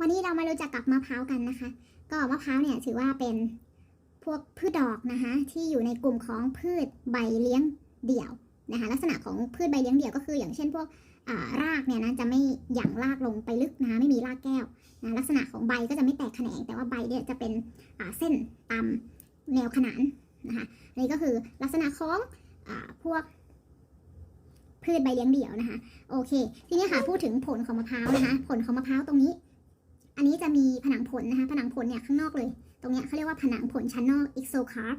วันนี้เรามารู้จักกับมะพร้าวกันนะคะ ก็มะพร้าวเนี่ยถือว่าเป็นพวกพืชดอกนะคะ ที่อยู่ในกลุ่มของพืชใบเลี้ยงเดี่ยวนะคะ ลักษณะของพืชใบเลี้ยงเดี่ยวก็คือ อย่างเช่นพวกอ่ารากเนี่ยนะจะไม่หยั่งรากลงไปลึกนะะไม่มีรากแก้วนะลักษณะของใบก็จะไม่แตกแขนง แต่ว่าใบเนี่ยจะเป็นอ่าเส้นตามแนวขนานนะคะนนี้ก็คือลักษณะของอาพวกพืชใบเลี้ยงเดี่ยวนะคะ โอเค ทีนี้ค่ะพูดถึงผลของมะพร้าวนะคะ ผลของมะพร้าวตรงนี้ อันนี้จะมีผนังผลนะคะ ผนังผลเนี่ยข้างนอกเลย ตรงเนี้ยเขาเรียกว่าผนังผลชั้นนอก exocarp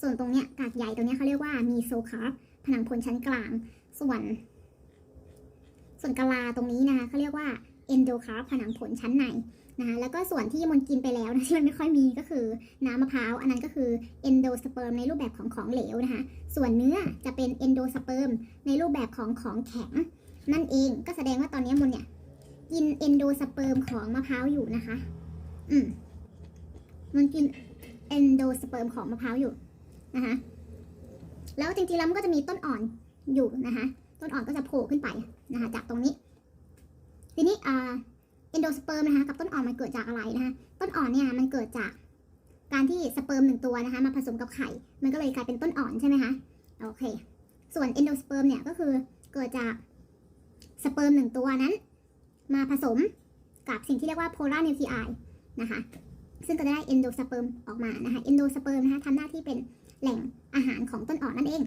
ส่วนตรงเนี้ยกากใหญ่ตรงเนี้ยเขาเรียกว่า mesocarp ผนังผลชั้นกลาง ส่วน ส่วนกะลาตรงนี้นะคะเขาเรียกว่า endocarp ผนังผลชั้นในนะคะแล้วก็ส่วนที่มนกินไปแล้วนะที่มันไม่ค่อยมีก็คือน้ำมะพร้าว อันนั้นก็คือ endosperm ในรูปแบบของของเหลวนะคะ ส่วนเนื้อจะเป็น endosperm ในรูปแบบของของแข็ง นั่นเองก็แสดงว่าตอนนี้มนเนี่ย กินเอนโดสเปิร์มของมะพร้าวอยู่นะคะ อืม มันกินเอนโดสเปิร์มของมะพร้าวอยู่นะคะ แล้วจริงๆแล้วมันก็จะมีต้นอ่อนอยู่นะคะ ต้นอ่อนก็จะโผล่ขึ้นไปนะคะ จากตรงนี้ ทีนี้อ่าเอนโดสเปิร์มนะคะ กับต้นอ่อนมันเกิดจากอะไรนะคะ ต้นอ่อนเนี่ยมันเกิดจากการที่สเปิร์มหนึ่งตัวนะคะ มาผสมกับไข่ มันก็เลยกลายเป็นต้นอ่อนใช่ไหมคะ โอเค ส่วนเอนโดสเปิร์มเนี่ยก็คือเกิดจากสเปิร์มหนึ่งตัวนั้น มาผสมกับสิ่งที่เรียกว่า polar nuclei นะคะ ซึ่งก็จะได้ endosperm ออกมานะคะ endosperm นะคะทำหน้าที่เป็นแหล่งอาหารของต้นอ่อนนั่นเอง